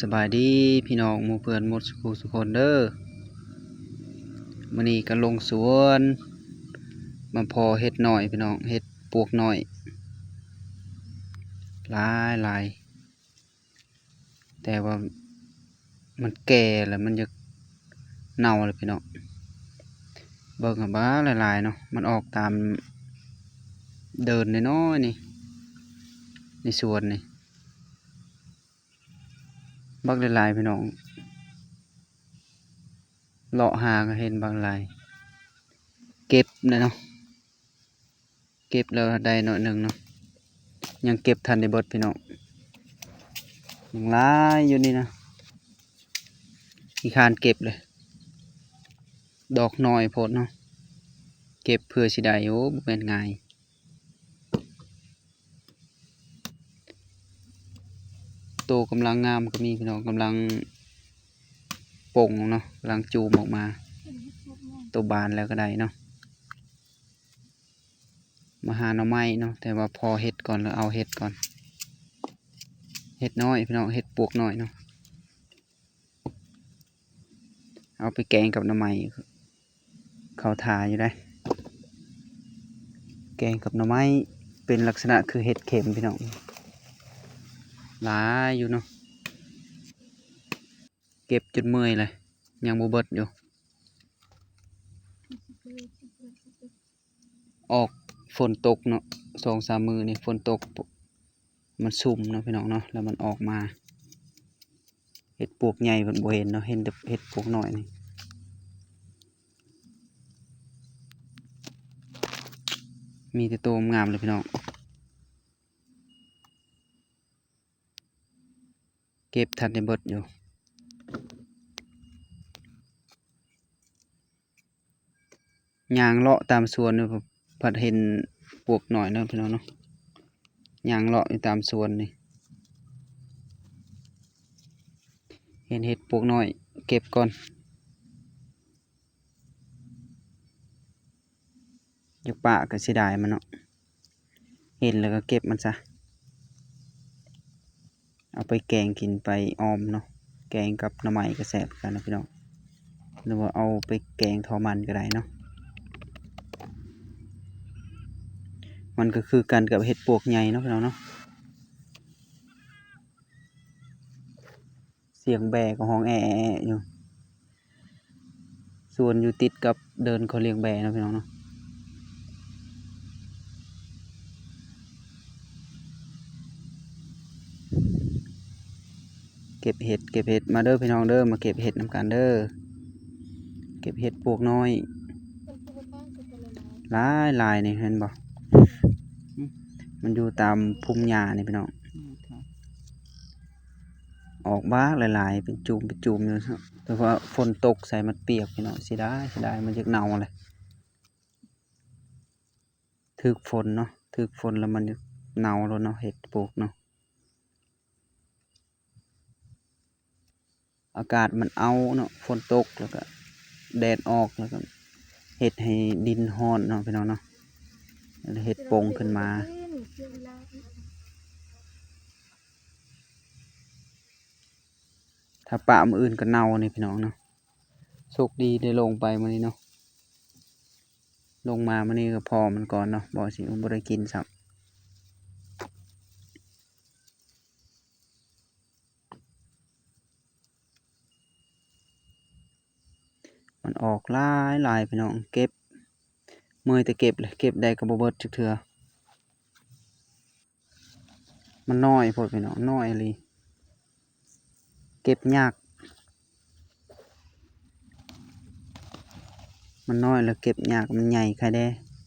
สบายดีพี่น้องหมู่เพื่อนหมดสุขสุคนเด้อมื้อนี้ก็ลงสวนมาพอเฮ็ดหน่อยพี่น้องเฮ็ดปวกหน่อยหลายหลายแต่ว่ามันแก่แล้วมันจะเน่าเลยพี่น้องเบิ่งกันบ้าหลายๆเนาะมันออกตามเดินน้อยๆนี่ในสวนนี่ บักลายพี่น้องเลาะหาก็เห็นบักลาย เก็บนะเนาะเก็บแล้วได้หน่อยหนึ่งเนาะยังเก็บทันในบดพี่น้องยังลายอยู่นี่นะอีคานเก็บเลย ดอกน้อยโพดเนาะเก็บเพื่อสิได้โอ้เป็นไงาย โตกำลังงามก็มีพี่น้องกำลังป่งเนาะกำลังจูมออกมา ตัวบานแล้วก็ได้เนาะมาหาหน่อไม้เนาะแต่ว่าพอเห็ดก่อนแล้วเอาเห็ดก่อนเห็ดน้อยพี่น้องเห็ดปวกน้อยเนาะเอาไปแกงกับหน่อไม้เขาทาอยู่ได้ แกงกับหน่อไม้เป็นลักษณะคือเห็ดเข็มพี่น้อง หลายอยู่เนาะเก็บจนเมื่อยเลยยังบ่เบิดอยู่ ออกฝนตกเนาะสองสามมือนี่ฝนตก มันซุ่มเนาะพี่น้องเนาะแล้วมันออกมาเห็ดปวกใหญ่มันบเห็นเนาะเห็นแต่เห็ดปวกหน้อยนี่มีแต่โตวงามเลยพี่น้อง เก็บทันในบดอยู่ยางเลาะตามสวนเนยผัดเห็นปวกหน่อยนะพี่น้องเนาะยางเลาะอยู่ตามสวนนี่ เห็นเห็ดปวกหน่อย เก็บก่อน อยากปะก็เสียดายมันเนาะ เห็นแล้วก็เก็บมันซะ เอาไปแกงกินไปออมเนาะแกงกับหน่อไม้ก็แซบกันนะพี่น้องหรือว่าเอาไปแกงทอมันก็ได้เนาะมันก็คือกันกับเห็ดปวกใหญ่เนาะพี่น้องเนาะเสียงแบกของห้องแอะอยู่ส่วนอยู่ติดกับเดินเขาเลี้ยงแบนะพี่น้องเนาะ เก็บเห็ดเก็บเห็ดมาเด้อพี่น้องเด้อมาเก็บเห็ดนำกันเด้อเก็บเห็ดปวกน้อยลายลายนี่เห็นบ่มันอยู่ตามพุ่มหญ้านี่พี่น้องออกบ้าหลายๆเป็นจุ่มเป็นจุ่มอยู่ซะแต่ว่าฝนตกใส่มันเปียกพี่น้องเสิได้เสิได้มันจะเน่าเลยถึกฝนเนาะถึกฝนแล้วมันจะเน่าแล้วเนาะเห็ดปลูกเนาะ อากาศมันเอาเนาะฝนตกแล้วก็แดดออกแล้วก็เห็ดให้ดินฮ้อนเนาะพี่น้องเนาะเห็ดโป่งขึ้นมาถ้าปะมืออื่นก็เน่านี่พี่น้องเนาะโชคดีได้ลงไปมื้อนี้เนาะลงมามื้อนี้ก็พอมันก่อนเนาะบ่สิบ่ได้กินซ้ำ มันออกลายหลายพี่น้องเก็บเมื่อยแต่เก็บเลยเก็บได้ก็บ่เบิดจักเทื่อมันน้อยโพดพี่น้องน้อยอีหลีเก็บยากมันน้อยแล้วเก็บยากมันใหญ่ใครได้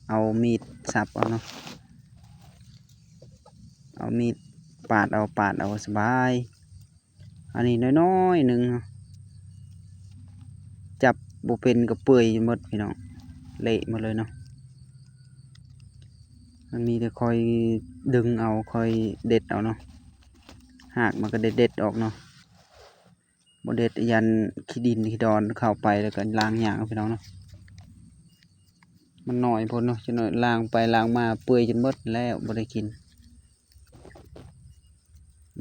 เอามีดสับเอาเนาะเอามีดปาดเอาปาดเอาสบาย อันนี้น้อยๆหนึ่งจับ บุเป็นก็เปื่อยหมดพี่น้องเละหมดเลยเนาะมันมีแต่คอยดึงเอาคอยเด็ดเอาเนาะหากมันก็เด็ดเด็ดออกเนาะบเด็ดยันขี้ดินขี้ดอนเข้าไปแล้วก็ล้างอย่างพี่น้องเนาะมันหน่อยพ้นเนาะจะหน่อยล้างไปล้างมาเปื่อยจนหมดแล้วบ่ได้กิน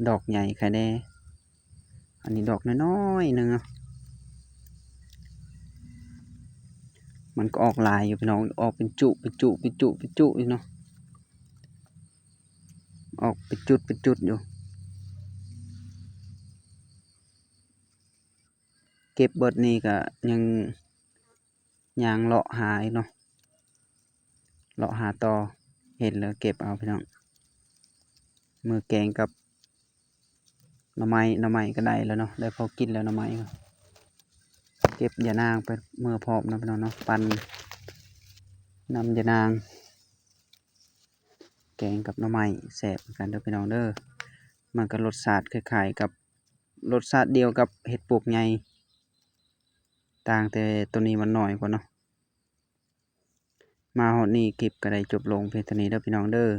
ดอกใหญ่ค่แน่อันนี้ดอกน้อยๆหนึงเนาะ มันก็ออกลายอยู่พี่น้องออกเป็นจุเป็นจุเป็นจุเป็นจุอยู่เนาะออกเป็นจุดเป็นจุดอยู่ เก็บเบิดนี่ก็ยังยางเลาะหาอีกเนาะเลาะหาต่อเห็นแล้วเก็บเอาพี่น้องมือแกงกับหน่อไม้หน่อไม้ก็ได้แล้วเนาะได้พอกินแล้วหน่อไม้ก็ เก็บยานางไปเมื่อพร้อมนะพี่น้องเนาะปั่นนำยานาง แกงกับน่อไม้แซ่บเหมือนกันเด้อพี่น้องเด้อมันก็รสชาติคล้ายๆกับรสชาติเดียวกับเห็ดปวกใหญ่ต่างแต่ตัวนี้มันหน้อยกว่าเนาะมาฮอดนี้คลิปก็ได้จบลงเพียงเท่านี้เด้อพี่น้องเด้อ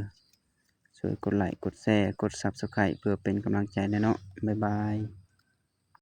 ช่วยกดไลค์กดแชร์กด Subscribe เพื่อเป็นกำลังใจน่เนาะบ๊ายบาย